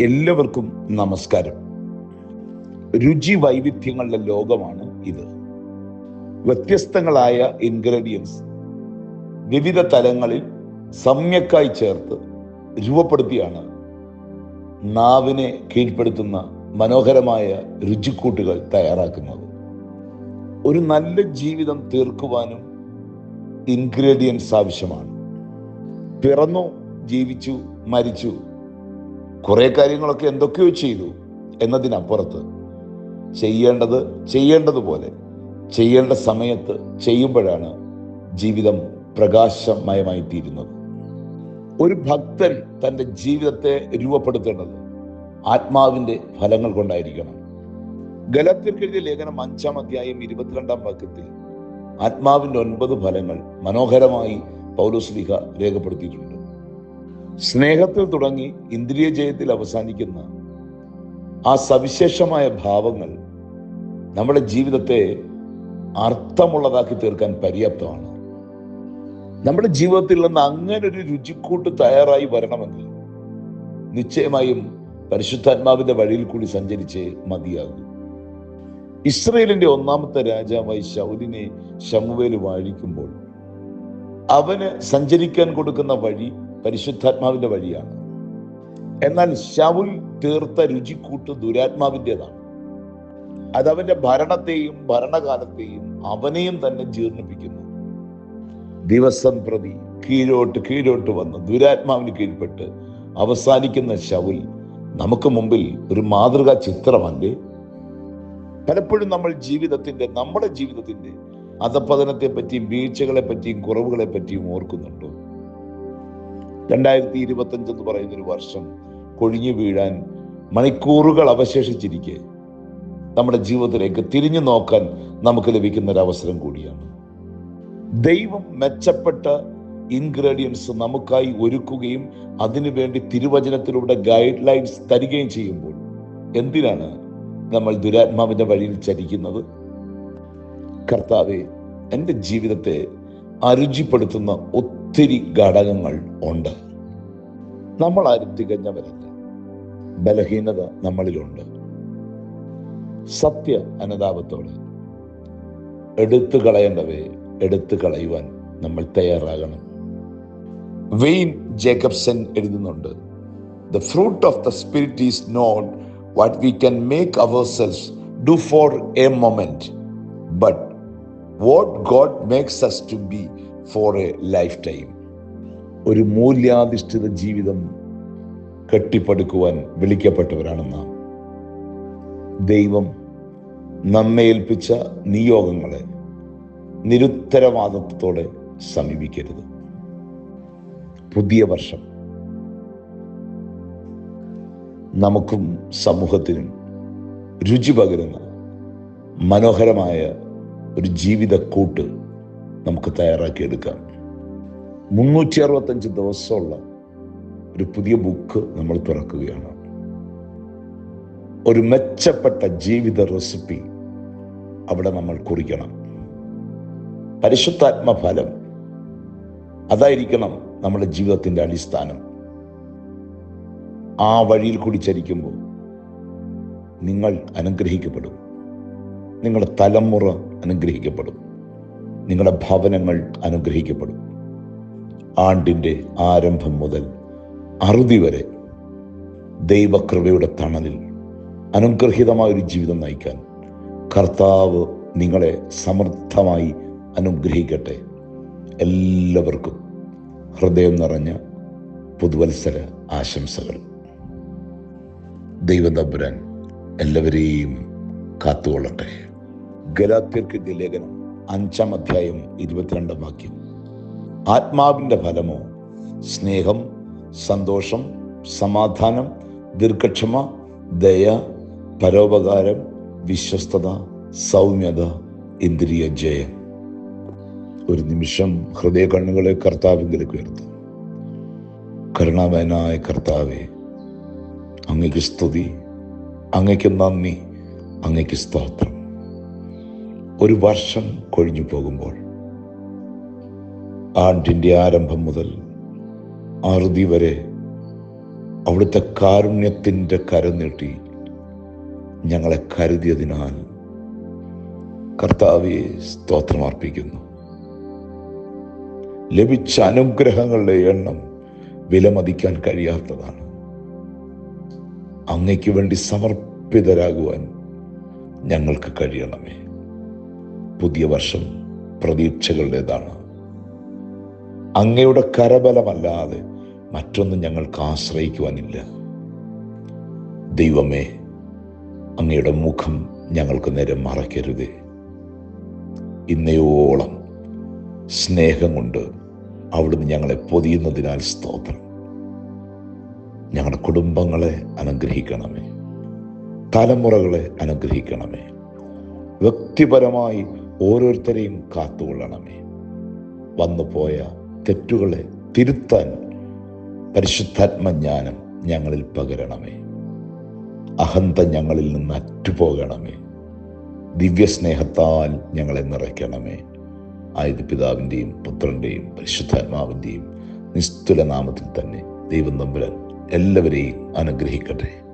എല്ലാവർക്കും നമസ്കാരം. രുചി വൈവിധ്യങ്ങളുടെ ലോകമാണ് ഇത്. വ്യത്യസ്തങ്ങളായ ഇൻഗ്രീഡിയൻസ് വിവിധ തലങ്ങളിൽ സമ്യക്കായി ചേർത്ത് രൂപപ്പെടുത്തിയാണ് നാവിനെ കീഴ്പ്പെടുത്തുന്ന മനോഹരമായ രുചിക്കൂട്ടുകൾ തയ്യാറാക്കുന്നത്. ഒരു നല്ല ജീവിതം തീർക്കുവാനും ഇൻഗ്രീഡിയൻസ് ആവശ്യമാണ്. പിറന്നു ജീവിച്ചു മരിച്ചു കുറെ കാര്യങ്ങളൊക്കെ എന്തൊക്കെയോ ചെയ്തു എന്നതിനപ്പുറത്ത് ചെയ്യേണ്ടത് ചെയ്യേണ്ടതുപോലെ ചെയ്യേണ്ട സമയത്ത് ചെയ്യുമ്പോഴാണ് ജീവിതം പ്രകാശമയമായി തീരുന്നത് ഒരു ഭക്തൻ തന്റെ ജീവിതത്തെ രൂപപ്പെടുത്തേണ്ടത് ആത്മാവിന്റെ ഫലങ്ങൾ കൊണ്ടായിരിക്കണം. ഗലത്തിൽക്കെഴുതിയ ലേഖനം അഞ്ചാം അധ്യായം ഇരുപത്തിരണ്ടാം വാക്യത്തിൽ ആത്മാവിന്റെ ഒൻപത് ഫലങ്ങൾ മനോഹരമായി പൗലോസ്ലിഹ രേഖപ്പെടുത്തിയിട്ടുണ്ട്. സ്നേഹത്തിൽ തുടങ്ങി ഇന്ദ്രിയ ജയത്തിൽ അവസാനിക്കുന്ന ആ സവിശേഷമായ ഭാവങ്ങൾ നമ്മുടെ ജീവിതത്തെ അർത്ഥമുള്ളതാക്കി തീർക്കാൻ പര്യാപ്തമാണ്. നമ്മുടെ ജീവിതത്തിൽ നിന്ന് അങ്ങനെ ഒരു രുചിക്കൂട്ട് തയ്യാറായി വരണമെങ്കിൽ നിശ്ചയമായും പരിശുദ്ധാത്മാവിന്റെ വഴിയിൽ കൂടി സഞ്ചരിച്ച് മതിയാകും. ഇസ്രയേലിന്റെ ഒന്നാമത്തെ രാജാവായി ശൗലിനെ ശമുവേൽ വാഴിക്കുമ്പോൾ അവന് സഞ്ചരിക്കാൻ കൊടുക്കുന്ന വഴി പരിശുദ്ധാത്മാവിന്റെ വഴിയാണ്. എന്നാൽ ശൗൽ തീർത്ത രുചിക്കൂട്ട് ദുരാത്മാവിന്റെതാണ്. അതവന്റെ ഭരണത്തെയും ഭരണകാലത്തെയും അവനെയും തന്നെ ജീർണിപ്പിക്കുന്നു. ദിവസം പ്രതി കീഴോട്ട് കീഴോട്ട് വന്ന് ദുരാത്മാവിന് കീഴ്പ്പെട്ട് അവസാനിക്കുന്ന ശൗൽ നമുക്ക് മുമ്പിൽ ഒരു മാതൃകാ ചിത്രമല്ലേ? പലപ്പോഴും നമ്മൾ ജീവിതത്തിന്റെ നമ്മുടെ ജീവിതത്തിന്റെ അധപതനത്തെ പറ്റിയും വീഴ്ചകളെ പറ്റിയും കുറവുകളെ പറ്റിയും ഓർക്കുന്നുണ്ടോ? രണ്ടായിരത്തി ഇരുപത്തി അഞ്ച് എന്ന് പറയുന്ന ഒരു വർഷം കൊഴിഞ്ഞു വീഴാൻ മണിക്കൂറുകൾ അവശേഷിച്ചിരിക്കെ. നമ്മുടെ ജീവിതത്തിലേക്ക് തിരിഞ്ഞു നോക്കാൻ നമുക്ക് ലഭിക്കുന്ന ഒരു അവസരം കൂടിയാണ്. ദൈവം മെച്ചപ്പെട്ട ഇൻഗ്രീഡിയൻസ് നമുക്കായി ഒരുക്കുകയും അതിനുവേണ്ടി തിരുവചനത്തിലൂടെ ഗൈഡ് ലൈൻസ് തരികയും ചെയ്യുമ്പോൾ എന്തിനാണ് നമ്മൾ ദുരാത്മാവിന്റെ വഴിയിൽ ചരിക്കുന്നത്? കർത്താവെ എന്റെ ജീവിതത്തെ അരുചിപ്പെടുത്തുന്ന ഒത്തിരി ഘടകങ്ങൾ ഉണ്ട്. നമ്മൾ ആരും തികഞ്ഞവരല്ല ബലഹീനത നമ്മളിലുണ്ട്. സത്യ അനുതാപത്തോടെ എടുത്തു കളയേണ്ടവയെ എടുത്തു കളയുവാൻ നമ്മൾ തയ്യാറാകണം. വെയിൻ ജേക്കബ്സൺ എഴുതുന്നുണ്ട് the fruit of the spirit is not what we can make ourselves do for a moment but what God makes us to be for a lifetime ഒരു മൂല്യാധിഷ്ഠിത ജീവിതം കെട്ടിപ്പടുക്കുവാൻ വിളിക്കപ്പെട്ടവരാണ് നാം. ദൈവം നമ്മെ ഏൽപ്പിച്ച നിയോഗങ്ങളെ നിരുത്തരവാദത്തോടെ സമീപിക്കരുത്. പുതിയ വർഷം. നമുക്കും സമൂഹത്തിനും രുചി പകരുന്ന മനോഹരമായ ഒരു ജീവിത കൂട്ട് നമുക്ക് തയ്യാറാക്കിയെടുക്കാം. മുന്നൂറ്റി അറുപത്തഞ്ച് ദിവസമുള്ള ഒരു പുതിയ ബുക്ക് നമ്മൾ തുറക്കുകയാണ്. ഒരു മെച്ചപ്പെട്ട ജീവിത റെസിപ്പി അവിടെ നമ്മൾ കുറിക്കണം. പരിശുദ്ധാത്മഫലം അതായിരിക്കണം നമ്മുടെ ജീവിതത്തിന്റെ അടിസ്ഥാനം. ആ വഴിയിൽ കൂടി ചരിക്കുമ്പോൾ നിങ്ങൾ അനുഗ്രഹിക്കപ്പെടും. നിങ്ങളുടെ തലമുറ അനുഗ്രഹിക്കപ്പെടും. നിങ്ങളുടെ ഭവനങ്ങൾ അനുഗ്രഹിക്കപ്പെടും. ആണ്ടിന്റെ ആരംഭം മുതൽ അറുതി വരെ ദൈവകൃപയുടെ തണലിൽ അനുഗ്രഹീതമായ ഒരു ജീവിതം നയിക്കാൻ കർത്താവ് നിങ്ങളെ സമർത്ഥമായി അനുഗ്രഹിക്കട്ടെ. എല്ലാവർക്കും ഹൃദയം നിറഞ്ഞ പുതുവത്സര ആശംസകൾ. ദൈവദബ്രൻ എല്ലാവരെയും കാത്തുകൊള്ളട്ടെ. ഗലാത്യർക്ക് ലേഖനം അഞ്ചാം അധ്യായം ഇരുപത്തിരണ്ടാം വാക്യം. ആത്മാവിന്റെ ഫലമോ? സ്നേഹം സന്തോഷം സമാധാനം ദീർഘക്ഷമ ദയ പരോപകാരം വിശ്വസ്തത സൗമ്യത ഇന്ദ്രിയ ജയം. ഒരു നിമിഷം ഹൃദയ കണ്ണുകളെ കർത്താവിലേക്ക് ഉയർത്തും. കരുണാമയനായ കർത്താവെ അങ്ങയ്ക്ക് സ്തുതി അങ്ങയ്ക്ക് നന്ദി അങ്ങയ്ക്ക് സ്തോത്രം. ഒരു വർഷം കൊഴിഞ്ഞു പോകുമ്പോൾ ആണ്ടിന്റെ ആരംഭം മുതൽ അറുതി വരെ അവിടുത്തെ കാരുണ്യത്തിന്റെ കരനീട്ടി ഞങ്ങളെ കരുതിയതിനാൽ കർത്താവിയെ സ്തോത്രമർപ്പിക്കുന്നു ലഭിച്ച അനുഗ്രഹങ്ങളുടെ എണ്ണം വിലമതിക്കാൻ കഴിയാത്തതാണ്. അങ്ങയ്ക്ക് വേണ്ടി സമർപ്പിതരാകുവാൻ ഞങ്ങൾക്ക് കഴിയണമേ. പുതിയ വർഷം പ്രതീക്ഷകളുടേതാണ്. അങ്ങയുടെ കരബലമല്ലാതെ മറ്റൊന്നും ഞങ്ങൾക്ക് ആശ്രയിക്കുവാനില്ല. ദൈവമേ അങ്ങയുടെ മുഖം ഞങ്ങൾക്ക് നേരെ മറക്കരുത് ഇന്നയോളം സ്നേഹം കൊണ്ട് അവിടുന്ന് ഞങ്ങളെ പൊതിയുന്നതിനാൽ സ്തോത്രം. ഞങ്ങളുടെ കുടുംബങ്ങളെ അനുഗ്രഹിക്കണമേ. തലമുറകളെ അനുഗ്രഹിക്കണമേ. വ്യക്തിപരമായി ഓരോരുത്തരെയും കാത്തുകൊള്ളണമേ. വന്നുപോയ തെറ്റുകളെ തിരുത്താൻ പരിശുദ്ധാത്മജ്ഞാനം ഞങ്ങളിൽ പകരണമേ. അഹന്ത ഞങ്ങളിൽ നിന്ന് അറ്റുപോകണമേ. ദിവ്യസ്നേഹത്താൽ ഞങ്ങളെ നിറയ്ക്കണമേ. ആയത് പിതാവിന്റെയും പുത്രന്റെയും പരിശുദ്ധാത്മാവിന്റെയും നിസ്തുല നാമത്തിൽ തന്നെ ദൈവം തമ്പുരൻ എല്ലാവരെയും അനുഗ്രഹിക്കട്ടെ.